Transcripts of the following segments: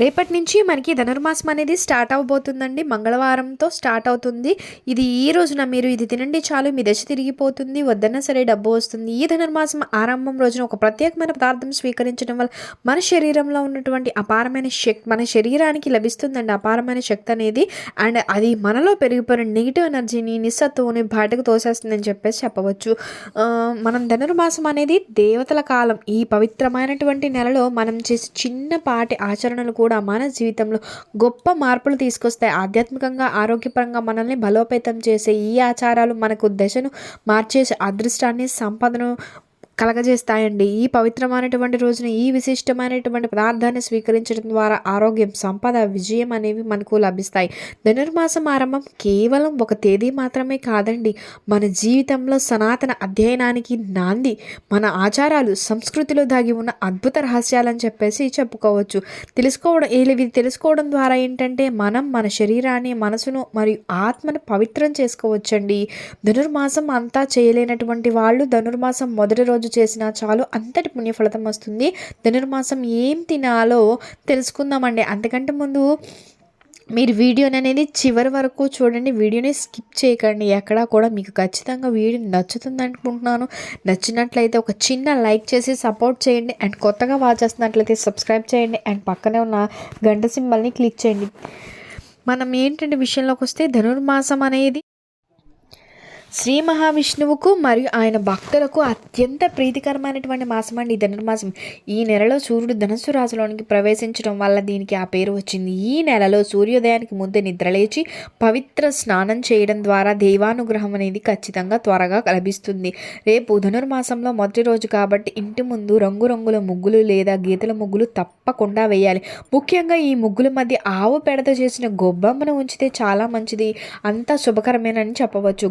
రేపటి నుంచి మనకి ధనుర్మాసం అనేది స్టార్ట్ అవబోతుందండి. మంగళవారంతో స్టార్ట్ అవుతుంది. ఇది ఈ రోజున మీరు ఇది తినండి చాలు మీ దశ తిరిగిపోతుంది వద్దన్నా సరే డబ్బు వస్తుంది. ఈ ధనుర్మాసం ఆరంభం రోజున ఒక ప్రత్యేకమైన పదార్థం స్వీకరించడం వల్ల మన శరీరంలో ఉన్నటువంటి అపారమైన శక్తి మన శరీరానికి లభిస్తుందండి అపారమైన శక్తి అనేది. అండ్ అది మనలో పెరిగిపోయిన నెగిటివ్ ఎనర్జీని నిస్సత్తుని బయటకు తోసేస్తుందని చెప్పేసి చెప్పవచ్చు. మనం ధనుర్మాసం అనేది దేవతల కాలం. ఈ పవిత్రమైనటువంటి నెలలో మనం చేసే చిన్నపాటి ఆచరణలు కూడా మన జీవితంలో గొప్ప మార్పులు తీసుకొస్తాయి. ఆధ్యాత్మికంగా ఆరోగ్యపరంగా మనల్ని బలోపేతం చేసే ఈ ఆచారాలు మనకు దశను మార్చేసే అదృష్టాన్ని సంపదను కలగజేస్తాయండి. ఈ పవిత్రమైనటువంటి రోజున ఈ విశిష్టమైనటువంటి పదార్థాన్ని స్వీకరించడం ద్వారా ఆరోగ్యం సంపద విజయం అనేవి మనకు లభిస్తాయి. ధనుర్మాసం ఆరంభం కేవలం ఒక తేదీ మాత్రమే కాదండి. మన జీవితంలో సనాతన అధ్యయనానికి నాంది మన ఆచారాలు సంస్కృతిలో దాగి ఉన్న అద్భుత రహస్యాలని చెప్పేసి చెప్పుకోవచ్చు. తెలుసుకోవడం ఇవి తెలుసుకోవడం ద్వారా ఏంటంటే మనం మన శరీరాన్ని మనసును మరియు ఆత్మను పవిత్రం చేసుకోవచ్చండి. ధనుర్మాసం అంతా చేయలేనటువంటి వాళ్ళు ధనుర్మాసం మొదటి రోజు చేసినా చాలు అంతటి పుణ్యఫలితం వస్తుంది. ధనుర్మాసం ఏం తినాలో తెలుసుకుందామండి. అంతకంటే ముందు మీరు వీడియోని అనేది చివరి వరకు చూడండి. వీడియోని స్కిప్ చేయకండి. ఎక్కడా కూడా మీకు ఖచ్చితంగా వీడియో నచ్చుతుంది అనుకుంటున్నాను. నచ్చినట్లయితే ఒక చిన్న లైక్ చేసి సపోర్ట్ చేయండి. అండ్ కొత్తగా వాచ్ చేస్తున్నట్లయితే సబ్స్క్రైబ్ చేయండి. అండ్ పక్కనే ఉన్న గంట సింబల్ని క్లిక్ చేయండి. మనం ఏంటంటే విషయంలోకి వస్తే ధనుర్మాసం అనేది శ్రీ మహావిష్ణువుకు మరియు ఆయన భక్తులకు అత్యంత ప్రీతికరమైనటువంటి మాసం అండి ధనుర్మాసం. ఈ నెలలో సూర్యుడు ధనుసు రాశిలోనికి ప్రవేశించడం వల్ల దీనికి ఆ పేరు వచ్చింది. ఈ నెలలో సూర్యోదయానికి ముందు నిద్రలేచి పవిత్ర స్నానం చేయడం ద్వారా దైవానుగ్రహం అనేది ఖచ్చితంగా త్వరగా లభిస్తుంది. రేపు ధనుర్మాసంలో మొదటి రోజు కాబట్టి ఇంటి ముందు రంగురంగుల ముగ్గులు లేదా గీతల ముగ్గులు తప్పకుండా వేయాలి. ముఖ్యంగా ఈ ముగ్గుల మధ్య ఆవు పెడత చేసిన గొబ్బెమ్మను ఉంచితే చాలా మంచిది. అంతా శుభకరమేనని చెప్పవచ్చు.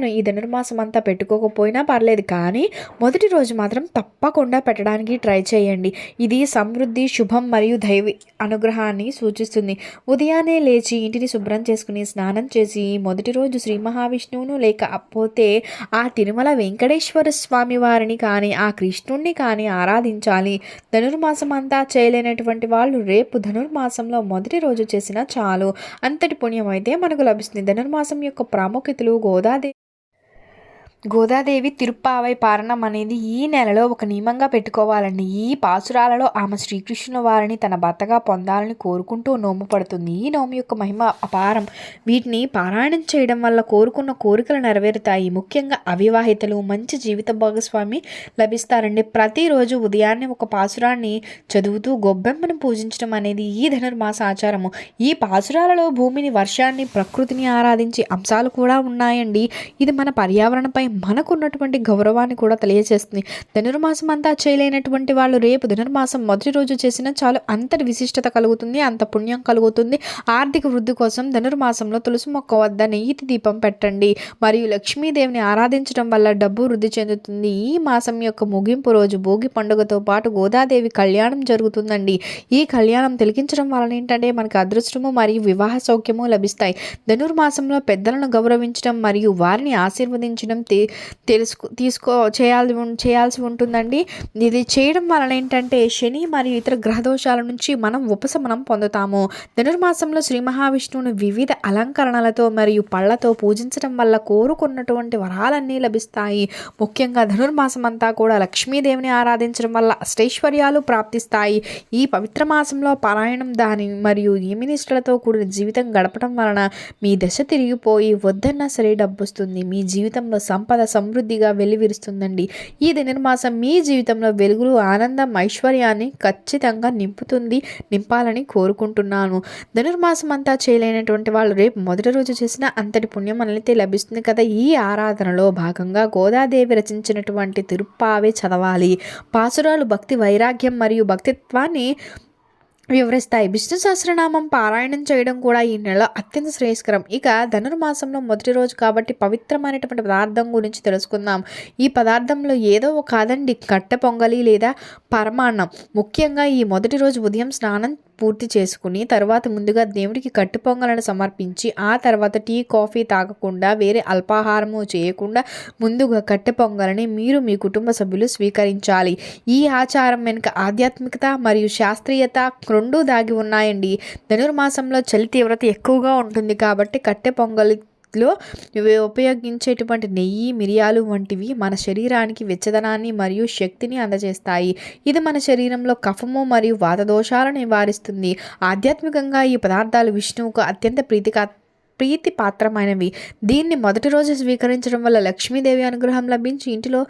గొబ్బెమ్మను ఈ ధనుర్మాసం అంతా పెట్టుకోకపోయినా పర్లేదు కానీ మొదటి రోజు మాత్రం తప్పకుండా పెట్టడానికి ట్రై చేయండి. ఇది సమృద్ధి శుభం మరియు దైవ అనుగ్రహాన్ని సూచిస్తుంది. ఉదయాన్నే లేచి ఇంటిని శుభ్రం చేసుకుని స్నానం చేసి మొదటి రోజు శ్రీ మహావిష్ణువును లేకపోతే ఆ తిరుమల వెంకటేశ్వర స్వామి వారిని కానీ ఆ కృష్ణుణ్ణి కానీ ఆరాధించాలి. ధనుర్మాసం అంతా చేయలేనటువంటి వాళ్ళు రేపు ధనుర్మాసంలో మొదటి రోజు చేసినా చాలు. అంతటి పుణ్యం అయితే మనకు లభిస్తుంది. ధనుర్మాసం యొక్క ప్రాముఖ్యతలు గోదాదేవి గోదాదేవి తిరుప్పావై పారణం అనేది ఈ నెలలో ఒక నియమంగా పెట్టుకోవాలండి. ఈ పాసురాలలో ఆమె శ్రీకృష్ణుల వారిని తన భర్తగా పొందాలని కోరుకుంటూ నోము పడుతుంది. ఈ నోము యొక్క మహిమ అపారం. వీటిని పారాయణం చేయడం వల్ల కోరుకున్న కోరికలు నెరవేరుతాయి. ముఖ్యంగా అవివాహితలు మంచి జీవిత భాగస్వామి లభిస్తారండి. ప్రతిరోజు ఉదయాన్నే ఒక పాసురాన్ని చదువుతూ గొబ్బెమ్మను పూజించడం అనేది ఈ ధనుర్మాస ఆచారము. ఈ పాసురాలలో భూమిని వర్షాన్ని ప్రకృతిని ఆరాధించే అంశాలు కూడా ఉన్నాయండి. ఇది మన పర్యావరణపై మనకున్నటువంటి గౌరవాన్ని కూడా తెలియజేస్తుంది ధనుర్మాసం అంతా చేయలేనటువంటి వాళ్ళు రేపు ధనుర్మాసం మొదటి రోజు చేసిన చాలు అంతటి విశిష్టత కలుగుతుంది అంత పుణ్యం కలుగుతుంది. ఆర్థిక వృద్ధి కోసం ధనుర్మాసంలో తులసి మొక్క వద్ద నెయ్యి దీపం పెట్టండి. మరియు లక్ష్మీదేవిని ఆరాధించడం వల్ల డబ్బు వృద్ధి చెందుతుంది. ఈ మాసం యొక్క ముగింపు రోజు భోగి పండుగతో పాటు గోదాదేవి కళ్యాణం జరుగుతుందండి. ఈ కళ్యాణం తిలకించడం వలన ఏంటంటే మనకు అదృష్టము మరియు వివాహ సౌఖ్యము లభిస్తాయి. ధనుర్మాసంలో పెద్దలను గౌరవించడం మరియు వారిని ఆశీర్వదించడం తే- తెలుసుకు తీసుకో చేయాలి ఉం- చేయాల్సి ఉంటుందండి. ఇది చేయడం వలన ఏంటంటే శని మరియు ఇతర గ్రహదోషాల నుంచి మనం ఉపశమనం పొందుతాము. ధనుర్మాసంలో శ్రీ మహావిష్ణువును వివిధ అలంకరణలతో మరియు పళ్ళతో పూజించడం వల్ల కోరుకున్నటువంటి వరాలన్నీ లభిస్తాయి. ముఖ్యంగా ధనుర్మాసం అంతా కూడా లక్ష్మీదేవిని ఆరాధించడం వల్ల అష్టైశ్వర్యాలు ప్రాప్తిస్తాయి. ఈ పవిత్ర మాసంలో పారాయణం దాని మరియు నియమనిష్టలతో కూడిన జీవితం గడపడం వలన మీ దశ తిరిగిపోయి వద్దన్నా సరే డబ్బు వస్తుంది మీ జీవితంలో సంపద సమృద్ధిగా వెలివిరుస్తుందండి. ఈ ధనుర్మాసం మీ జీవితంలో వెలుగులు ఆనందం ఐశ్వర్యాన్ని ఖచ్చితంగా నింపుతుంది నింపాలని కోరుకుంటున్నాను. ధనుర్మాసం అంతా చేయలేనటువంటి వాళ్ళు రేపు మొదటి రోజు చేసిన అంతటి పుణ్యం మనలైతే లభిస్తుంది కదా. ఈ ఆరాధనలో భాగంగా గోదాదేవి రచించినటువంటి తిరుప్పావే చదవాలి. పాసురాలు భక్తి వైరాగ్యం మరియు భక్తిత్వాన్ని వివరిస్తాయి. విష్ణు సహస్రనామం పారాయణం చేయడం కూడా ఈ నెల అత్యంత శ్రేయస్కరం. ఇక ధనుర్మాసంలో మొదటి రోజు కాబట్టి పవిత్రమైనటువంటి పదార్థం గురించి తెలుసుకుందాం. ఈ పదార్థంలో ఏదో ఒక కాదండి. కట్టె పొంగలి లేదా పరమాన్నం. ముఖ్యంగా ఈ మొదటి రోజు ఉదయం స్నానం పూర్తి చేసుకుని తర్వాత ముందుగా దేవుడికి కట్టు పొంగలను సమర్పించి ఆ తర్వాత టీ కాఫీ తాగకుండా వేరే అల్పాహారము చేయకుండా ముందుగా కట్టె పొంగలని మీరు మీ కుటుంబ సభ్యులు స్వీకరించాలి. ఈ ఆచారం వెనుక ఆధ్యాత్మికత మరియు శాస్త్రీయత రెండూ దాగి ఉన్నాయండి. ధనుర్మాసంలో చలి తీవ్రత ఎక్కువగా ఉంటుంది కాబట్టి కట్టె పొంగలి లో ఉపయోగించేటువంటి నెయ్యి మిరియాలు వంటివి మన శరీరానికి వెచ్చదనాన్ని మరియు శక్తిని అందజేస్తాయి. ఇది మన శరీరంలో కఫము మరియు వాత దోషాలను నివారిస్తుంది. ఆధ్యాత్మికంగా ఈ పదార్థాలు విష్ణువుకు అత్యంత ప్రీతిక ప్రీతి పాత్రమైనవి దీన్ని మొదటి రోజు స్వీకరించడం వల్ల లక్ష్మీదేవి అనుగ్రహం లభించి ఇంటిలో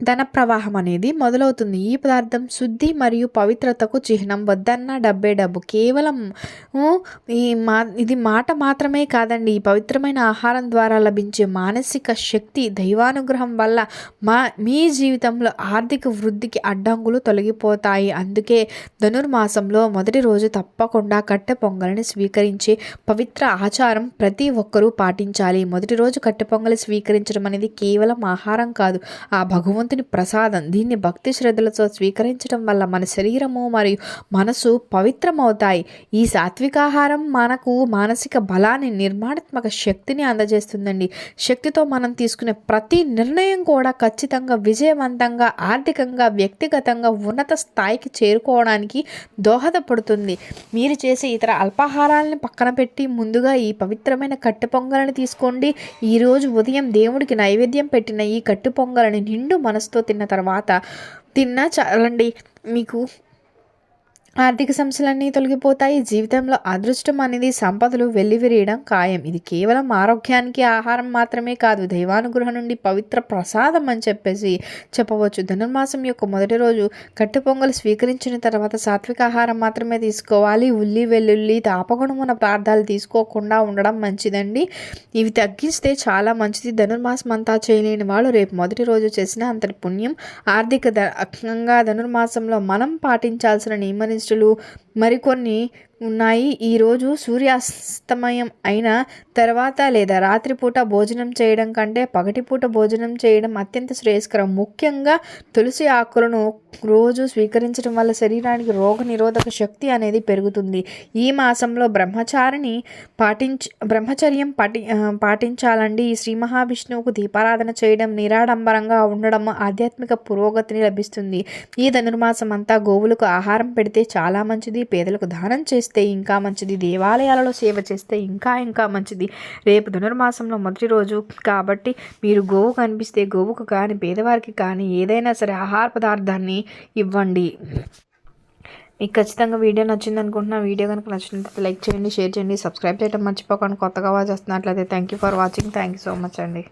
ధన ప్రవాహం అనేది మొదలవుతుంది. ఈ పదార్థం శుద్ధి మరియు పవిత్రతకు చిహ్నం వద్దన్న డబ్బే డబ్బు. కేవలం ఈ మా ఇది మాట మాత్రమే కాదండి. ఈ పవిత్రమైన ఆహారం ద్వారా లభించే మానసిక శక్తి దైవానుగ్రహం వల్ల మా మీ జీవితంలో ఆర్థిక వృద్ధికి అడ్డంకులు తొలగిపోతాయి. అందుకే ధనుర్మాసంలో మొదటి రోజు తప్పకుండా కట్టె పొంగలిని స్వీకరించే పవిత్ర ఆచారం ప్రతి ఒక్కరూ పాటించాలి. మొదటి రోజు కట్టె పొంగలి స్వీకరించడం అనేది కేవలం ఆహారం కాదు. ఆ భగవంతుని ప్రసాదం దీన్ని భక్తి శ్రద్ధలతో స్వీకరించడం వల్ల మన శరీరము మరియు మనసు పవిత్రమవుతాయి. ఈ సాత్వికాహారం మనకు మానసిక బలాన్ని నిర్మాణాత్మక శక్తిని అందజేస్తుందండి. శక్తితో మనం తీసుకునే ప్రతి నిర్ణయం కూడా ఖచ్చితంగా విజయవంతంగా ఆర్థికంగా వ్యక్తిగతంగా ఉన్నత స్థాయికి చేరుకోవడానికి దోహదపడుతుంది. మీరు చేసే ఇతర అల్పాహారాలను పక్కన పెట్టి ముందుగా ఈ పవిత్రమైన కట్టు పొంగలను తీసుకోండి ఈరోజు ఉదయం దేవుడికి నైవేద్యం పెట్టిన ఈ కట్టు పొంగలని నిండు మన మనసుతో తిన్న తర్వాత తిన్నా చాలండి మీకు ఆర్థిక సమస్యలన్నీ తొలగిపోతాయి. జీవితంలో అదృష్టం అనేది సంపదలు వెల్లివిరియడం ఖాయం. ఇది కేవలం ఆరోగ్యానికి ఆహారం మాత్రమే కాదు దైవానుగ్రహం నుండి పవిత్ర ప్రసాదం అని చెప్పేసి చెప్పవచ్చు. ధనుర్మాసం యొక్క మొదటి రోజు కట్టు పొంగలు స్వీకరించిన తర్వాత సాత్విక ఆహారం మాత్రమే తీసుకోవాలి. ఉల్లి వెల్లుల్లి తాపగుణమున పదార్థాలు తీసుకోకుండా ఉండడం మంచిదండి. ఇవి తగ్గిస్తే చాలా మంచిది. ధనుర్మాసం అంతా చేయలేని వాళ్ళు రేపు మొదటి రోజు చేసిన అంతటి పుణ్యం ఆర్థిక దంగా ధనుర్మాసంలో మనం పాటించాల్సిన నియమని నియమనిష్టలు మరికొన్ని ఉన్నాయి. ఈరోజు సూర్యాస్తమయం అయిన తర్వాత లేదా రాత్రిపూట భోజనం చేయడం కంటే పగటిపూట భోజనం చేయడం అత్యంత శ్రేయస్కరం. ముఖ్యంగా తులసి ఆకులను రోజు స్వీకరించడం వల్ల శరీరానికి రోగ నిరోధక శక్తి అనేది పెరుగుతుంది. ఈ మాసంలో బ్రహ్మచారిని పాటించ బ్రహ్మచర్యం పాటి పాటించాలండి. ఈ శ్రీ మహావిష్ణువుకు దీపారాధన చేయడం నిరాడంబరంగా ఉండడం ఆధ్యాత్మిక పురోగతిని లభిస్తుంది. ఈ ధనుర్మాసం అంతా గోవులకు ఆహారం పెడితే చాలా మంచిది. పేదలకు దానం చేస్తే ఇంకా మంచిది దేవాలయాలలో సేవ చేస్తే ఇంకా ఇంకా మంచిది. రేపు ధనుర్మాసంలో మొదటి రోజు కాబట్టి మీరు గోవు కనిపిస్తే గోవుకు కానీ పేదవారికి కానీ ఏదైనా సరే ఆహార పదార్థాన్ని ఇవ్వండి. మీకు ఖచ్చితంగా వీడియో నచ్చింది అనుకుంటున్నా వీడియో కనుక నచ్చినట్లయితే లైక్ చేయండి షేర్ చేయండి సబ్స్క్రైబ్ చేయడం మర్చిపోకండి. కొత్తగా watch వస్తున్నట్లయితే thank you for watching thank you so much అండి.